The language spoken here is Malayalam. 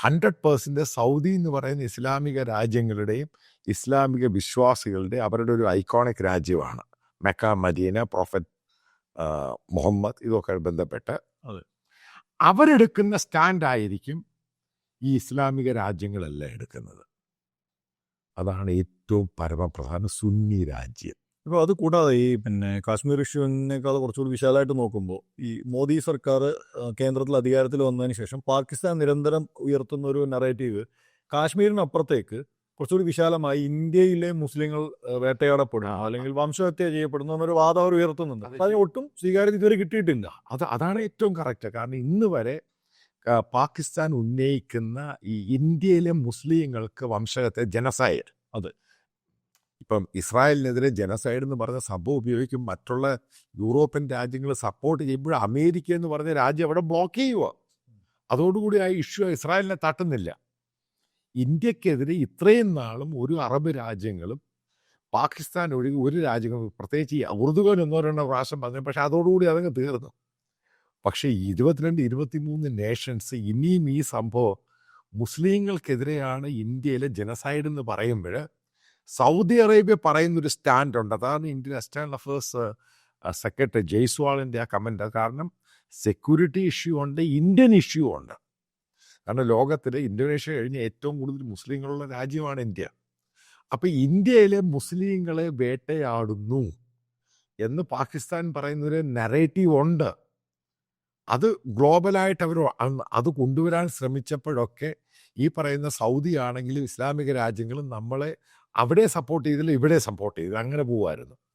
ഹൺഡ്രഡ് പേഴ്സന്റ് സൗദി എന്ന് പറയുന്ന ഇസ്ലാമിക രാജ്യങ്ങളുടെയും ഇസ്ലാമിക വിശ്വാസികളുടെ അവരുടെ ഒരു ഐക്കോണിക് രാജ്യമാണ്. മെക്ക മദീന പ്രോഫറ്റ് മുഹമ്മദ് ഇതൊക്കെ ബന്ധപ്പെട്ട്. അതെ. അവരെടുക്കുന്ന സ്റ്റാൻഡായിരിക്കും ഈ ഇസ്ലാമിക രാജ്യങ്ങളെല്ലാം എടുക്കുന്നത്. അതാണ് ഏറ്റവും പരമപ്രധാന സുന്നി രാജ്യം. ഇപ്പോൾ അത് കൂടാതെ ഈ പിന്നെ കാശ്മീർ ഇഷ്യൂവിനേക്കാൾ കുറച്ചുകൂടി വിശാലമായിട്ട് നോക്കുമ്പോൾ ഈ മോദി സർക്കാർ കേന്ദ്രത്തിൽ അധികാരത്തിൽ വന്നതിന് ശേഷം പാകിസ്ഥാൻ നിരന്തരം ഉയർത്തുന്ന ഒരു നറേറ്റീവ് കാശ്മീരിനപ്പുറത്തേക്ക് കുറച്ചുകൂടി വിശാലമായി ഇന്ത്യയിലെ മുസ്ലിങ്ങൾ വേട്ടയാടപ്പെടുക അല്ലെങ്കിൽ വംശഹത്യ ചെയ്യപ്പെടുന്ന ഒരു വാദം അവർ ഉയർത്തുന്നുണ്ട്. അതിന് ഒട്ടും സ്വീകാര്യത ഇതുവരെ കിട്ടിയിട്ടില്ല. അത് അതാണ് ഏറ്റവും കറക്റ്റ് കാരണം ഇന്ന് വരെ പാകിസ്ഥാൻ ഉന്നയിക്കുന്ന ഈ ഇന്ത്യയിലെ മുസ്ലിങ്ങൾക്ക് വംശഹത്യ ജനസൈഡ് അതെ. ഇപ്പം ഇസ്രായേലിനെതിരെ ജനസൈഡ് എന്ന് പറഞ്ഞ സംഭവം ഉപയോഗിക്കും മറ്റുള്ള യൂറോപ്യൻ രാജ്യങ്ങൾ സപ്പോർട്ട് ചെയ്യുമ്പോൾ അമേരിക്ക എന്ന് പറഞ്ഞ രാജ്യം അവിടെ ബ്ലോക്ക് ചെയ്യുക അതോടുകൂടി ആ ഇഷ്യൂ ഇസ്രായേലിനെ തട്ടുന്നില്ല. ഇന്ത്യക്കെതിരെ ഇത്രയും നാളും ഒരു അറബ് രാജ്യങ്ങളും പാകിസ്ഥാൻ ഒഴികെ ഒരു രാജ്യങ്ങളും പ്രത്യേകിച്ച് ഈ ഉറുദുഖാൻ ഒന്നോ രണ്ടോ പ്രാവശ്യം പറഞ്ഞു പക്ഷെ അതോടുകൂടി അതങ്ങ് തീർന്നു. പക്ഷേ ഇരുപത്തിരണ്ട് ഇരുപത്തിമൂന്ന് നേഷൻസ് ഇനിയും ഈ സംഭവം മുസ്ലിങ്ങൾക്കെതിരെയാണ് ഇന്ത്യയിലെ ജനസൈഡ് എന്ന് പറയുമ്പോൾ സൗദി അറേബ്യ പറയുന്നൊരു സ്റ്റാൻഡ് ഉണ്ട് അതാണ് ഇന്ത്യൻ എക്സ്റ്റേണൽ അഫേഴ്സ് സെക്രട്ടറി ജയ്സ്വാളിന്റെ ആ കമന്റ്. കാരണം സെക്യൂരിറ്റി ഇഷ്യൂ ഉണ്ട് ഇന്ത്യൻ ഇഷ്യൂ ഉണ്ട്. കാരണം ലോകത്തിൽ ഇന്തോനേഷ്യ കഴിഞ്ഞ് ഏറ്റവും കൂടുതൽ മുസ്ലിങ്ങളുള്ള രാജ്യമാണ് ഇന്ത്യ. അപ്പോൾ ഇന്ത്യയിലെ മുസ്ലിങ്ങളെ വേട്ടയാടുന്നു എന്ന് പാകിസ്ഥാൻ പറയുന്നൊരു നറേറ്റീവ് ഉണ്ട്. അത് ഗ്ലോബലായിട്ട് അവർ അത് കൊണ്ടുവരാൻ ശ്രമിച്ചപ്പോഴൊക്കെ ഈ പറയുന്ന സൗദി ആണെങ്കിലും ഇസ്ലാമിക രാജ്യങ്ങളും നമ്മളെ അവിടെ സപ്പോർട്ട് ചെയ്തില്ല ഇവിടെ സപ്പോർട്ട് ചെയ്തില്ല. അങ്ങനെ പോവായിരുന്നു.